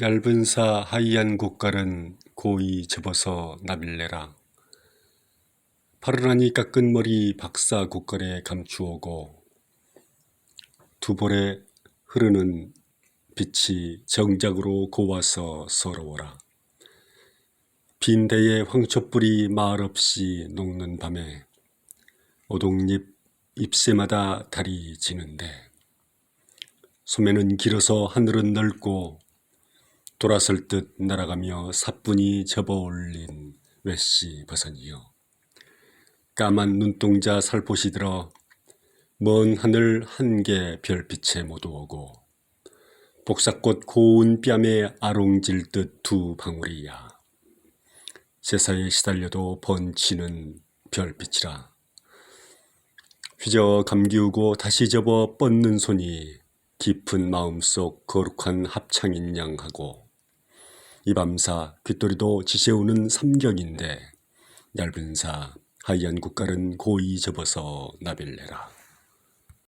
얇은 사 하얀 곡갈은 고이 접어서 나빌래라. 파르라니 깎은 머리 박사 곡갈에 감추오고 두 볼에 흐르는 빛이 정작으로 고와서 서러워라. 빈 대에 황초불이 말 없이 녹는 밤에 오동잎 잎새마다 달이 지는데 소매는 길어서 하늘은 넓고 돌아설 듯 날아가며 사뿐히 접어올린 외씨 버선이여 까만 눈동자 살포시 들어 먼 하늘 한 개 별빛에 모두 오고 복사꽃 고운 뺨에 아롱질 듯 두 방울이야. 세사에 시달려도 번치는 별빛이라. 휘저 감기우고 다시 접어 뻗는 손이 깊은 마음속 거룩한 합창인 양 하고 이 밤사 귓도리도 지새우는 삼경인데 얇은 사 하얀 국갈은 고이 접어서 나빌래라